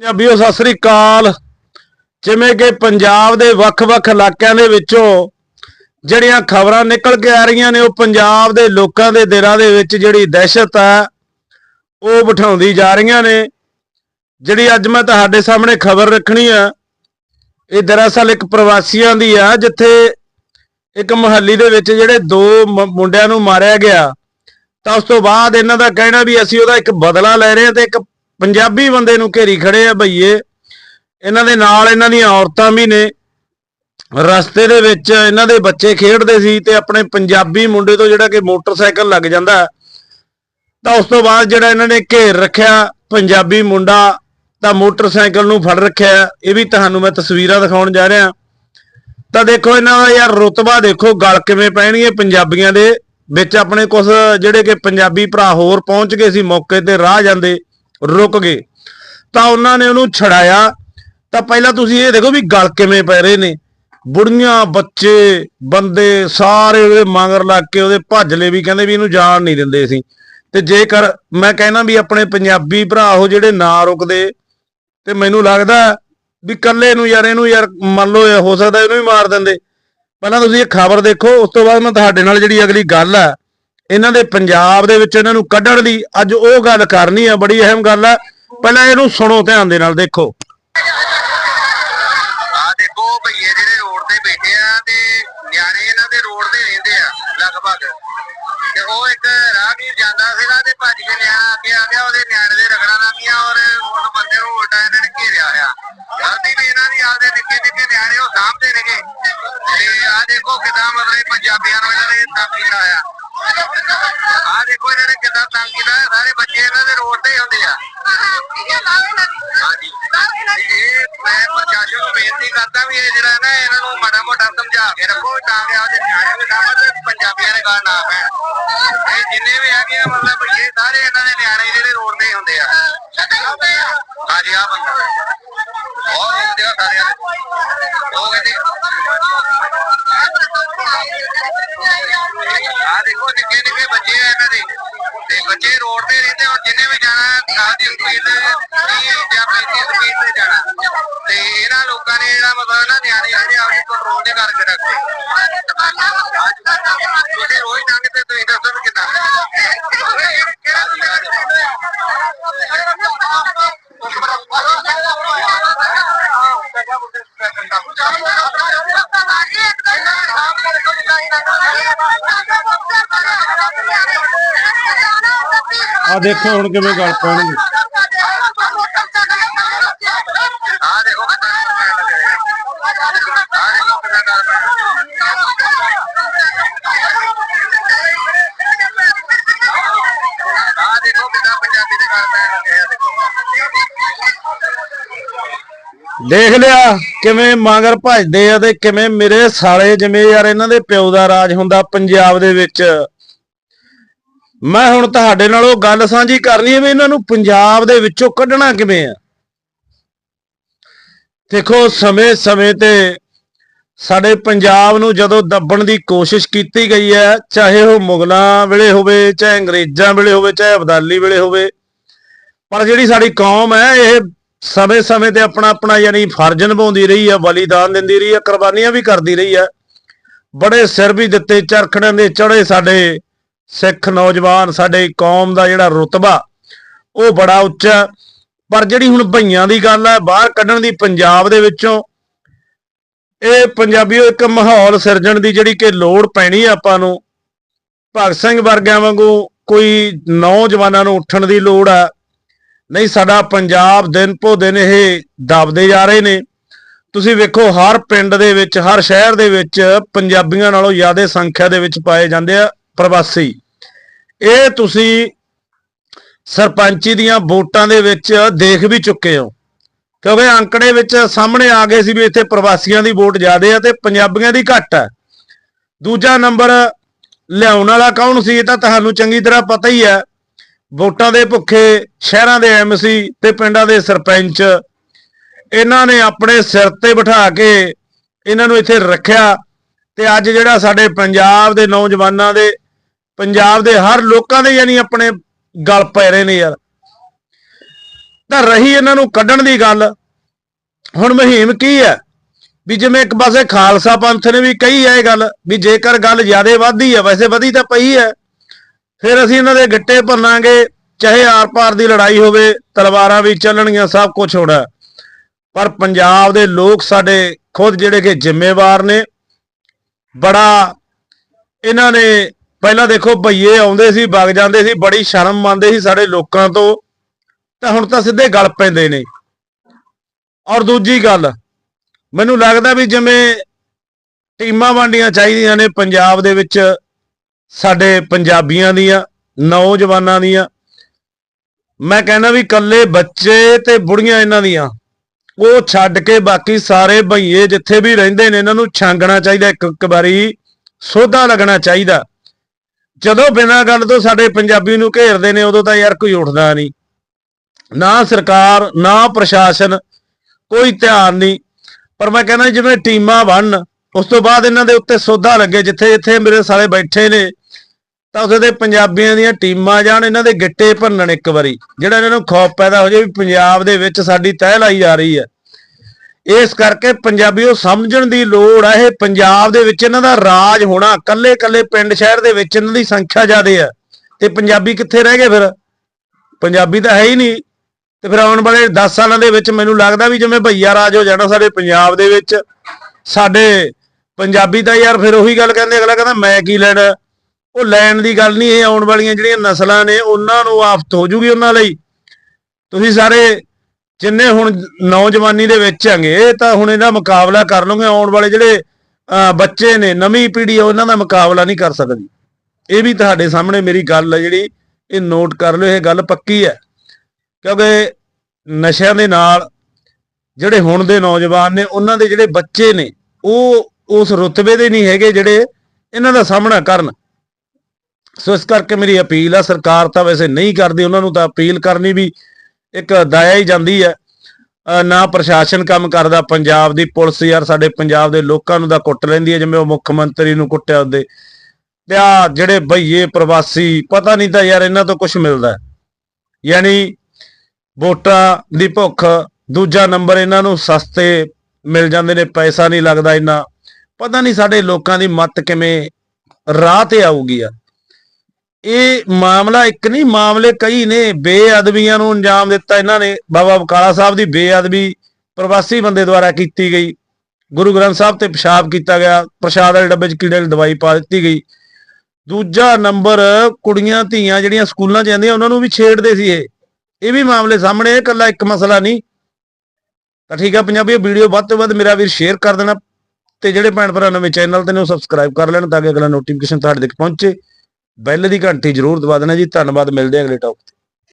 ਪੰਜਾਬੀਓ, ਸਤਿ ਸ੍ਰੀ ਅਕਾਲ। ਜਿਵੇਂ ਕਿ ਪੰਜਾਬ ਦੇ ਵੱਖ-ਵੱਖ ਇਲਾਕਿਆਂ ਦੇ ਵਿੱਚੋਂ ਜਿਹੜੀਆਂ ਖਬਰਾਂ ਨਿਕਲ ਕੇ ਆ ਰਹੀਆਂ ਨੇ, ਉਹ ਪੰਜਾਬ ਦੇ ਲੋਕਾਂ ਦੇ ਦਿਲਾਂ ਦੇ ਵਿੱਚ ਜਿਹੜੀ ਦਹਿਸ਼ਤ ਆ ਉਹ ਬਿਠਾਉਂਦੀ ਜਾ ਰਹੀਆਂ ਨੇ। ਜਿਹੜੀ ਅੱਜ ਮੈਂ ਤੁਹਾਡੇ ਸਾਹਮਣੇ ਖਬਰ ਰੱਖਣੀ ਆ, ਇਹ ਦਰਅਸਲ ਇੱਕ ਪ੍ਰਵਾਸੀਆਂ ਦੀ ਆ, ਜਿੱਥੇ ਇੱਕ ਮੁਹੱਲੀ ਦੇ ਵਿੱਚ ਜਿਹੜੇ ਦੋ ਮੁੰਡਿਆਂ ਨੂੰ ਮਾਰਿਆ ਗਿਆ। ਤਾਂ ਉਸ ਤੋਂ ਬਾਅਦ ਇਹਨਾਂ ਦਾ ਕਹਿਣਾ ਵੀ ਅਸੀਂ ਉਹਦਾ ਇੱਕ ਬਦਲਾ ਲੈ ਰਹੇ ਹਾਂ ਤੇ ਇੱਕ ਪੰਜਾਬੀ ਬੰਦੇ ਨੂੰ ਘੇਰੀ ਖੜੇ ਆ ਭਈਏ ਇਹਨਾਂ ਦੇ ਨਾਲ ਇਹਨਾਂ ਦੀਆਂ ਔਰਤਾਂ ਵੀ ਨੇ। ਰਸਤੇ ਦੇ ਵਿੱਚ ਇਹਨਾਂ ਦੇ ਬੱਚੇ ਖੇਡਦੇ ਸੀ ਤੇ ਆਪਣੇ ਪੰਜਾਬੀ ਮੁੰਡੇ ਤੋਂ ਜਿਹੜਾ ਕਿ ਮੋਟਰਸਾਈਕਲ ਲੱਗ ਜਾਂਦਾ। ਤਾਂ ਉਸ ਤੋਂ ਬਾਅਦ ਜਿਹੜਾ ਇਹਨਾਂ ਨੇ ਘੇਰ ਰੱਖਿਆ ਪੰਜਾਬੀ ਮੁੰਡਾ, ਤਾਂ ਮੋਟਰਸਾਈਕਲ ਨੂੰ ਫੜ ਰੱਖਿਆ। ਇਹ ਵੀ ਤੁਹਾਨੂੰ ਮੈਂ ਤਸਵੀਰਾਂ ਦਿਖਾਉਣ ਜਾ ਰਿਹਾ। ਤਾਂ ਦੇਖੋ ਇਹਨਾਂ ਦਾ ਯਾਰ ਰੁਤਬਾ ਦੇਖੋ, ਗਲ ਕਿਵੇਂ ਪੈਣਗੇ ਪੰਜਾਬੀਆਂ ਦੇ। ਵਿੱਚ ਆਪਣੇ ਕੁਝ ਜਿਹੜੇ ਕਿ ਪੰਜਾਬੀ ਭਰਾ ਹੋਰ ਪਹੁੰਚ ਗਏ ਸੀ ਮੌਕੇ ਤੇ, ਰਾਹ ਜਾਂਦੇ। ਰੁਕ ਗਏ। ਤਾਂ ਉਹਨਾਂ ਨੇ ਉਹਨੂੰ ਛੜਾਇਆ। ਤਾਂ ਪਹਿਲਾਂ ਤੁਸੀਂ ਇਹ ਦੇਖੋ ਵੀ ਗਲ ਕਿਵੇਂ ਪੈ ਰਹੇ ਨੇ। ਬੁੜੀਆਂ, ਬੱਚੇ, ਬੰਦੇ ਸਾਰੇ ਉਹਦੇ ਮਗਰ ਲੱਗ ਕੇ ਉਹਦੇ ਭੱਜ ਲਏ ਵੀ ਕਹਿੰਦੇ ਵੀ ਇਹਨੂੰ ਜਾਣ ਨਹੀਂ ਦਿੰਦੇ ਸੀ ਤੇ ਜੇਕਰ ਮੈਂ ਕਹਿਣਾ ਵੀ ਆਪਣੇ ਪੰਜਾਬੀ ਭਰਾ ਉਹ ਜਿਹੜੇ ਨਾ ਰੁਕਦੇ, ਤੇ ਮੈਨੂੰ ਲੱਗਦਾ ਵੀ ਕੱਲੇ ਨੂੰ ਯਾਰ, ਇਹਨੂੰ ਯਾਰ ਮੰਨ ਲਓ ਹੋ ਸਕਦਾ ਇਹਨੂੰ ਵੀ ਮਾਰ ਦਿੰਦੇ। ਪਹਿਲਾਂ ਤੁਸੀਂ ਇਹ ਖਬਰ ਦੇਖੋ, ਉਸ ਤੋਂ ਬਾਅਦ ਮੈਂ ਤੁਹਾਡੇ ਨਾਲ ਜਿਹੜੀ ਅਗਲੀ ਗੱਲ ਆ ਇਹਨਾਂ ਦੇ ਪੰਜਾਬ ਦੇ ਵਿੱਚ ਇਹਨਾਂ ਨੂੰ ਕੱਢਣ ਦੀ ਅੱਜ ਉਹ ਗੱਲ ਕਰਨੀ ਆ, ਬੜੀ ਅਹਿਮ ਗੱਲ ਆ। ਪਹਿਲਾਂ ਇਹਨੂੰ ਸੁਣੋ, ਧਿਆਨ ਦੇ ਨਾਲ ਦੇਖੋ। ਆ ਦੇਖੋ ਭਈਏ ਜਿਹੜੇ ਰੋਡ ਤੇ ਬੈਠੇ ਆ ਤੇ ਨਿਆਣੇ ਇਹਨਾਂ ਦੇ ਰੋਡ ਤੇ ਰਹਿੰਦੇ ਆ, ਲਗਭਗ। ਤੇ ਉਹ ਇੱਕ ਰਾਹਗੀਰ ਜਾਂਦਾ ਸੀਗਾ ਤੇ ਭੱਜ ਕੇ ਨਿਆਣਾ ਅੱਗੇ ਆ ਗਿਆ ਉਹਦੇ ਨਿਆਣੇ ਦੇ ਰਗੜਾਂ ਲੱਗੀਆਂ ਔਰ ਉਸ ਬੰਦੇ ਨੂੰ ਉਲਟਾ ਇਹਨਾਂ ਨੇ ਘੇਰਿਆ ਆ ਗਲਤੀ ਵੀ ਇਹਨਾਂ ਦੀ ਆਪਦੇ ਨਿੱਕੇ ਨਿੱਕੇ ਨਿਆਣੇ ਉਹ ਸਾਹਮਣੇ ਨੇਗੇ। ਤੇ ਆ ਦੇਖੋ ਕਿਦਾਂ ਮਤਲਬ ਪੰਜਾਬੀਆਂ ਨੂੰ ਇਹਨਾਂ ਨੇ ਤੰਗ ਕੀਤਾ ਆ ਆ ਦੇਖੋ ਇਹਨਾਂ ਨੇ ਕਿਦਾਂ ਤੰਗ ਕੀਤਾ ਸਾਰੇ ਬੱਚੇ ਇਹਨਾਂ ਦੇ ਰੋਡ ਤੇ ਹੀ ਹੁੰਦੇ ਆ। ਹਾਂਜੀ। ਇਹ ਮੈਂ ਪ੍ਰਸ਼ਾਸਨ ਨੂੰ ਬੇਨਤੀ ਕਰਦਾ ਵੀ ਇਹ ਜਿਹੜਾ ਨਾ, ਇਹਨਾਂ ਨੂੰ ਮਾੜਾ ਮੋਟਾ ਸਮਝਾ ਕੇ ਰੱਖੋ, ਤਾਂ ਕਿ ਆਦੇ ਨਿਆਣੇ ਵੀ ਸਾਹਮਣੇ ਤੇ ਪੰਜਾਬੀਆਂ ਦੇ ਗੱਲ ਨਾ ਪੈਣ। ਇਹ ਜਿੰਨੇ ਵੀ ਹੈਗੇ ਆ, ਮਤਲਬ ਇਹ ਸਾਰੇ ਇਹਨਾਂ ਦੇ ਨਿਆਣੇ ਜਿਹੜੇ ਰੋਡ ਤੇ ਹੀ ਹੁੰਦੇ ਆ। ਹਾਂਜੀ ਆ ਬੰਦਾ। ਬਹੁਤ ਹੁੰਦੇ ਆ ਸਾਰਿਆਂ ਦੇ ਕਰਕੇ ਰੱਖੇ। ਤੁਸੀਂ ਰੋਜ਼ ਲੰਘਦੇ ਤੁਸੀਂ ਦੱਸੋ ਵੀ ਕਿੱਦਾਂ। ਆ ਦੇਖੋ ਹੁਣ ਕਿਵੇਂ ਗੱਲ ਪੈਣਗੇ। ਦੇਖ ਲਿਆ, ਕਿਵੇਂ ਮਗਰ ਭੱਜਦੇ ਆ ਤੇ ਕਿਵੇਂ ਮੇਰੇ ਸਾਲੇ ਜਿਵੇਂ ਯਾਰ ਇਹਨਾਂ ਦੇ ਪਿਓ ਦਾ ਰਾਜ ਹੁੰਦਾ ਪੰਜਾਬ ਦੇ ਵਿੱਚ। ਮੈਂ ਹੁਣ ਤੁਹਾਡੇ ਨਾਲ ਉਹ ਗੱਲ ਸਾਂਝੀ ਕਰਨੀ ਹੈ ਵੀ ਇਹਨਾਂ ਨੂੰ ਪੰਜਾਬ ਦੇ ਵਿੱਚੋਂ ਕੱਢਣਾ ਕਿਵੇਂ ਆ। ਦੇਖੋ, ਸਮੇਂ-ਸਮੇਂ ਤੇ ਸਾਡੇ ਪੰਜਾਬ ਨੂੰ ਜਦੋਂ ਦੱਬਣ ਦੀ ਕੋਸ਼ਿਸ਼ ਕੀਤੀ ਗਈ ਹੈ, ਚਾਹੇ ਉਹ ਮੁਗਲਾਂ ਵੇਲੇ ਹੋਵੇ, ਚਾਹੇ ਅੰਗਰੇਜ਼ਾਂ ਵੇਲੇ ਹੋਵੇ, ਚਾਹੇ ਅਬਦਾਲੀ ਵੇਲੇ ਹੋਵੇ, ਪਰ ਜਿਹੜੀ ਸਾਡੀ ਕੌਮ ਹੈ, ਇਹ ਸਮੇਂ-ਸਮੇਂ ਤੇ ਆਪਣਾ ਆਪਣਾ ਯਾਨੀ ਫਰਜ਼ ਨਿਭਾਉਂਦੀ ਰਹੀ ਹੈ, ਬਲੀਦਾਨ ਦਿੰਦੀ ਰਹੀ ਹੈ, ਕੁਰਬਾਨੀਆਂ ਵੀ ਕਰਦੀ ਰਹੀ ਹੈ। ਬੜੇ ਸਿਰ ਵੀ ਦਿੱਤੇ, ਚਰਖੜਾਂ ਦੇ ਚੜੇ ਸਾਡੇ ਸਿੱਖ ਨੌਜਵਾਨ, ਸਾਡੇ ਕੌਮ ਦਾ ਜਿਹੜਾ ਰੁਤਬਾ, ਉਹ ਬੜਾ ਉੱਚਾ। ਪਰ ਜਿਹੜੀ ਹੁਣ ਭਈਆਂ ਦੀ ਗੱਲ ਹੈ, ਬਾਹਰ ਕੱਢਣ ਦੀ ਪੰਜਾਬ ਦੇ ਵਿੱਚੋਂ ਇਹ ਪੰਜਾਬੀਓ, ਇੱਕ ਮਾਹੌਲ ਸਿਰਜਣ ਦੀ ਜਿਹੜੀ ਕਿ ਲੋੜ ਪੈਣੀ ਹੈ ਆਪਾਂ ਨੂੰ। ਭਗਤ ਸਿੰਘ ਵਰਗਿਆਂ ਵਾਂਗੂ ਕੋਈ ਨੌਜਵਾਨਾਂ ਨੂੰ ਉੱਠਣ ਦੀ ਲੋੜ ਆ। ਨਹੀਂ, ਸਾਡਾ ਪੰਜਾਬ ਦਿਨ ਪੋ ਦਿਨ ਇਹ ਦਬਦੇ ਜਾ ਰਹੇ ਨੇ। ਤੁਸੀਂ ਵੇਖੋ, ਹਰ ਪਿੰਡ ਦੇ ਵਿੱਚ, ਹਰ ਸ਼ਹਿਰ ਦੇ ਵਿੱਚ ਪੰਜਾਬੀਆਂ ਨਾਲੋਂ ਜ਼ਿਆਦਾ ਸੰਖਿਆ ਦੇ ਵਿੱਚ ਪਾਏ ਜਾਂਦੇ ਆ ਪ੍ਰਵਾਸੀ। ਇਹ ਤੁਸੀਂ ਸਰਪੰਚੀ ਦੀਆਂ ਵੋਟਾਂ ਦੇ ਵਿੱਚ ਦੇਖ ਵੀ ਚੁੱਕੇ ਹੋ। ਕਿਉਂਕਿ ਅੰਕੜੇ ਵਿੱਚ ਸਾਹਮਣੇ ਆ ਗਏ ਸੀ ਵੀ ਇੱਥੇ ਪ੍ਰਵਾਸੀਆਂ ਦੀ ਵੋਟ ਜ਼ਿਆਦੇ ਆ ਤੇ ਪੰਜਾਬੀਆਂ ਦੀ ਘੱਟ ਹੈ ਦੂਜਾ ਨੰਬਰ, ਲਿਆਉਣ ਵਾਲਾ ਕੌਣ ਸੀ, ਇਹ ਤਾਂ ਤੁਹਾਨੂੰ ਚੰਗੀ ਤਰ੍ਹਾਂ ਪਤਾ ਹੀ ਹੈ ਵੋਟਾਂ ਦੇ ਭੁੱਖੇ, ਸ਼ਹਿਰਾਂ ਦੇ ਐਮਸੀ ਤੇ ਪਿੰਡਾਂ ਦੇ ਸਰਪੰਚ, ਇਹਨਾਂ ਨੇ ਆਪਣੇ ਸਿਰ ਤੇ ਬਿਠਾ ਕੇ ਇਹਨਾਂ ਨੂੰ ਇੱਥੇ ਰੱਖਿਆ। ਤੇ ਅੱਜ ਜਿਹੜਾ ਸਾਡੇ ਪੰਜਾਬ ਦੇ ਨੌਜਵਾਨਾਂ ਦੇ, ਪੰਜਾਬ ਦੇ ਹਰ ਲੋਕਾਂ ਦੇ ਯਾਨੀ ਆਪਣੇ ਗਲ ਪੈ ਰਹੇ ਨੇ ਯਾਰ। ਤਾਂ ਰਹੀ ਇਹਨਾਂ ਨੂੰ ਕੱਢਣ ਦੀ ਗੱਲ। ਹੁਣ ਮੁਹਿੰਮ ਕੀ ਹੈ? ਵੀ ਜਿਵੇਂ ਇੱਕ ਪਾਸੇ ਖਾਲਸਾ ਪੰਥ ਨੇ ਵੀ ਕਹੀ ਹੈ ਇਹ ਗੱਲ, ਵੀ ਜੇਕਰ ਗੱਲ ਜ਼ਿਆਦੇ ਵੱਧਦੀ ਹੈ, ਵੈਸੇ ਵਧੀ ਤਾਂ ਪਈ ਹੈ। ਫਿਰ ਅਸੀਂ ਇਹਨਾਂ ਦੇ ਗਿੱਟੇ ਭੰਨਾਂਗੇ, ਚਾਹੇ ਆਰ-ਪਾਰ ਦੀ ਲੜਾਈ ਹੋਵੇ, ਤਲਵਾਰਾਂ ਵੀ ਚੱਲਣਗੀਆਂ, ਸਭ ਕੁਝ ਹੋਣਾ। ਪਰ ਪੰਜਾਬ ਦੇ ਲੋਕ ਸਾਡੇ ਖੁਦ ਜਿਹੜੇ ਕਿ ਜ਼ਿੰਮੇਵਾਰ ਨੇ, ਬੜਾ ਇਹਨਾਂ ਨੇ ਪਹਿਲਾਂ ਦੇਖੋ ਭਈਏ ਆਉਂਦੇ ਸੀ, ਵਗ ਜਾਂਦੇ ਸੀ, ਬੜੀ ਸ਼ਰਮ ਮੰਨਦੇ ਸੀ ਸਾਡੇ ਲੋਕਾਂ ਤੋਂ। ਤਾਂ ਹੁਣ ਤਾਂ ਸਿੱਧੇ ਗਲ ਪੈਂਦੇ ਨੇ। ਔਰ ਦੂਜੀ ਗੱਲ, ਮੈਨੂੰ ਲੱਗਦਾ ਵੀ ਜਿਵੇਂ ਟੀਮਾਂ ਵੰਡੀਆਂ ਚਾਹੀਦੀਆਂ ਨੇ ਪੰਜਾਬ ਦੇ ਵਿੱਚ, ਸਾਡੇ ਪੰਜਾਬੀਆਂ ਦੀਆਂ, ਨੌਜਵਾਨਾਂ ਦੀਆਂ, ਮੈਂ ਕਹਿੰਦਾ ਵੀ ਇਕੱਲੇ ਬੱਚੇ ਤੇ ਬੁੜੀਆਂ ਇਹਨਾਂ ਦੀਆਂ, ਉਹ ਛੱਡ ਕੇ ਬਾਕੀ ਸਾਰੇ ਭਈਏ ਜਿੱਥੇ ਵੀ ਰਹਿੰਦੇ ਨੇ, ਇਹਨਾਂ ਨੂੰ ਛਾਂਗਣਾ ਚਾਹੀਦਾ, ਇੱਕ ਇੱਕ ਵਾਰੀ ਸੋਧਾ ਲੱਗਣਾ ਚਾਹੀਦਾ। ਜਦੋਂ ਬਿਨਾਂ ਗੱਲ ਤੋਂ ਸਾਡੇ ਪੰਜਾਬੀ ਨੂੰ ਘੇਰਦੇ ਨੇ, ਉਦੋਂ ਤਾਂ ਯਾਰ ਕੋਈ ਉੱਠਦਾ ਨਹੀਂ। ਨਾ ਸਰਕਾਰ, ਨਾ ਪ੍ਰਸ਼ਾਸਨ, ਕੋਈ ਧਿਆਨ ਨਹੀਂ। ਪਰ ਮੈਂ ਕਹਿੰਦਾ ਜਿਵੇਂ ਟੀਮਾਂ ਬਣਨ, ਉਸ ਤੋਂ ਬਾਅਦ ਇਹਨਾਂ ਦੇ ਉੱਤੇ ਸੋਧਾ ਲੱਗੇ, ਜਿੱਥੇ ਜਿੱਥੇ ਮੇਰੇ ਸਾਰੇ ਬੈਠੇ ਨੇ, ਤਾਂ ਉੱਥੇ ਦੇ ਪੰਜਾਬੀਆਂ ਦੀਆਂ ਟੀਮਾਂ ਜਾਣ, ਇਹਨਾਂ ਦੇ ਗਿੱਟੇ ਭੰਨਣ ਇੱਕ ਵਾਰੀ, ਜਿਹੜਾ ਇਹਨਾਂ ਨੂੰ ਖੌਫ ਪੈਦਾ ਹੋ ਜਾਏ ਵੀ ਪੰਜਾਬ ਦੇ ਵਿੱਚ ਸਾਡੀ ਤਹਿ ਲਾਈ ਜਾ ਰਹੀ ਹੈ। ਇਸ ਕਰਕੇ ਪੰਜਾਬੀ ਉਹ ਸਮਝਣ ਦੀ ਲੋੜ ਹੈ ਇਹ ਪੰਜਾਬ ਦੇ ਵਿੱਚ ਇਹਨਾਂ ਦਾ ਰਾਜ ਹੋਣਾ ਕੱਲੇ ਕੱਲੇ ਪਿੰਡ ਸ਼ਹਿਰ ਦੇ ਵਿੱਚ ਇਹਨਾਂ ਦੀ ਸੰਖਿਆ ਜ਼ਿਆਦੇ ਹੈ ਤੇ ਪੰਜਾਬੀ ਕਿੱਥੇ ਰਹਿ ਗਏ ਫਿਰ? ਪੰਜਾਬੀ ਤਾਂ ਹੈ ਹੀ ਨਹੀਂ। ਤੇ ਫਿਰ ਆਉਣ ਵਾਲੇ 10 ਸਾਲਾਂ ਦੇ ਵਿੱਚ ਮੈਨੂੰ ਲੱਗਦਾ ਵੀ ਜਿਵੇਂ ਭਈਆ ਰਾਜ ਹੋ ਜਾਣਾ ਸਾਡੇ ਪੰਜਾਬ ਦੇ ਵਿੱਚ ਸਾਡੇ ਪੰਜਾਬੀ ਤਾਂ ਯਾਰ ਫਿਰ ਉਹੀ ਗੱਲ ਕਹਿੰਦੇ ਅਗਲਾ ਕਹਿੰਦਾ ਮੈਂ ਕੀ ਲੈਣਾ? ਉਹ ਲੈਣ ਦੀ ਗੱਲ ਨਹੀਂ ਇਹ ਆਉਣ ਵਾਲੀਆਂ ਜਿਹੜੀਆਂ ਨਸਲਾਂ ਨੇ ਉਹਨਾਂ ਨੂੰ ਆਫਤ ਹੋ ਜੂਗੀ ਉਹਨਾਂ ਲਈ। ਤੁਸੀਂ ਸਾਰੇ ਜਿੰਨੇ ਹੁਣ ਨੌਜਵਾਨੀ ਦੇ ਵਿੱਚ ਹੈਗੇ ਇਹ ਤਾਂ ਹੁਣ ਇਹਦਾ ਮੁਕਾਬਲਾ ਕਰ ਲਓਗੇ ਆਉਣ ਵਾਲੇ ਜਿਹੜੇ ਅਹ, ਬੱਚੇ ਨੇ ਨਵੀਂ ਪੀੜ੍ਹੀ ਉਹਨਾਂ ਦਾ ਮੁਕਾਬਲਾ ਨਹੀਂ ਕਰ ਸਕਦੀ। ਇਹ ਵੀ ਤੁਹਾਡੇ ਸਾਹਮਣੇ ਮੇਰੀ ਗੱਲ ਹੈ ਜਿਹੜੀ ਇਹ ਨੋਟ ਕਰ ਲਿਓ ਇਹ ਗੱਲ ਪੱਕੀ ਹੈ। ਕਿਉਂਕਿ ਨਸ਼ਿਆਂ ਦੇ ਨਾਲ ਜਿਹੜੇ ਹੁਣ ਦੇ ਨੌਜਵਾਨ ਨੇ, ਉਹਨਾਂ ਦੇ ਜਿਹੜੇ ਬੱਚੇ ਨੇ, ਉਹ ਉਸ ਰੁਤਬੇ ਦੇ ਨਹੀਂ ਹੈਗੇ ਜਿਹੜੇ ਇਹਨਾਂ ਦਾ ਸਾਹਮਣਾ ਕਰਨ। ਸੋ ਇਸ ਕਰਕੇ ਮੇਰੀ ਅਪੀਲ ਆ, ਸਰਕਾਰ ਤਾਂ ਵੈਸੇ ਨਹੀਂ ਕਰਦੀ, ਉਹਨਾਂ ਨੂੰ ਤਾਂ ਅਪੀਲ ਕਰਨੀ ਵੀ ਇੱਕ ਦਾਇਆ ਹੀ ਜਾਂਦੀ ਹੈ। ਨਾ ਪ੍ਰਸ਼ਾਸਨ ਕੰਮ ਕਰਦਾ, ਪੰਜਾਬ ਦੀ ਪੁਲਿਸ ਯਾਰ ਸਾਡੇ ਪੰਜਾਬ ਦੇ ਲੋਕਾਂ ਨੂੰ ਤਾਂ ਕੁੱਟ ਲੈਂਦੀ ਹੈ, ਜਿਵੇਂ ਉਹ ਮੁੱਖ ਮੰਤਰੀ ਨੂੰ ਕੁੱਟਿਆ ਉਹਦੇ। ਤੇ ਆ ਜਿਹੜੇ ਭਈਏ ਪ੍ਰਵਾਸੀ, ਪਤਾ ਨਹੀਂ ਤਾਂ ਯਾਰ ਇਹਨਾਂ ਤੋਂ ਕੁਝ ਮਿਲਦਾ। ਯਾਨੀ ਵੋਟਾਂ ਦੀ ਭੁੱਖ, ਦੂਜਾ ਨੰਬਰ ਇਹਨਾਂ ਨੂੰ ਸਸਤੇ ਮਿਲ ਜਾਂਦੇ ਨੇ, ਪੈਸਾ ਨਹੀਂ ਲੱਗਦਾ ਇੰਨਾ। ਪਤਾ ਨਹੀਂ ਸਾਡੇ ਲੋਕਾਂ ਦੀ ਮੱਤ ਕਿਵੇਂ ਰਾਹ ਤੇ ਆਊਗੀ ਆ। ਇਹ ਮਾਮਲਾ ਇੱਕ ਨਹੀਂ, ਮਾਮਲੇ ਕਈ ਨੇ। ਬੇਅਦਬੀਆਂ ਨੂੰ ਅੰਜਾਮ ਦਿੱਤਾ ਇਹਨਾਂ ਨੇ। ਬਾਬਾ ਬਕਾਲਾ ਸਾਹਿਬ ਦੀ ਬੇਅਦਬੀ ਪ੍ਰਵਾਸੀ ਬੰਦੇ ਦੁਆਰਾ ਕੀਤੀ ਗਈ। ਗੁਰੂ ਗ੍ਰੰਥ ਸਾਹਿਬ ਤੇ ਪਿਸ਼ਾਬ ਕੀਤਾ ਗਿਆ। ਪ੍ਰਸ਼ਾਦ ਵਾਲੇ ਡੱਬੇ 'ਚ ਕੀੜੇ ਵਾਲੀ ਦਵਾਈ ਪਾ ਦਿੱਤੀ ਗਈ। ਦੂਜਾ ਨੰਬਰ ਕੁੜੀਆਂ ਧੀਆਂ ਜਿਹੜੀਆਂ ਸਕੂਲਾਂ 'ਚ ਜਾਂਦੀਆਂ, ਉਹਨਾਂ ਨੂੰ ਵੀ ਛੇੜਦੇ ਸੀ ਇਹ। ਇਹ ਵੀ ਮਾਮਲੇ ਸਾਹਮਣੇ ਇਹ ਇਕੱਲਾ ਇੱਕ ਮਸਲਾ ਨਹੀਂ। ਤਾਂ ਠੀਕ ਆ, ਪੰਜਾਬੀ ਵੀਡੀਓ ਵੱਧ ਤੋਂ ਵੱਧ ਮੇਰਾ ਵੀਰ ਸ਼ੇਅਰ ਕਰ ਦੇਣਾ ਤੇ ਜਿਹੜੇ ਭੈਣ ਭਰਾ ਨਵੇਂ ਚੈਨਲ ਤੇ ਨੇ ਉਹ ਸਬਸਕ੍ਰਾਈਬ ਕਰ ਲੈਣ ਤਾਂ ਕਿ ਅਗਲਾ ਨੋਟੀਫਿਕੇਸ਼ਨ ਤੁਹਾਡੇ ਤੱਕ ਪਹੁੰਚੇ। ਬੈਲ ਦੀ ਘੰਟੀ ਜ਼ਰੂਰ ਦਬਾ ਦੇਣਾ ਜੀ। ਧੰਨਵਾਦ, ਮਿਲਦੇ ਹਾਂ ਅਗਲੇ ਟੌਪ ਤੇ।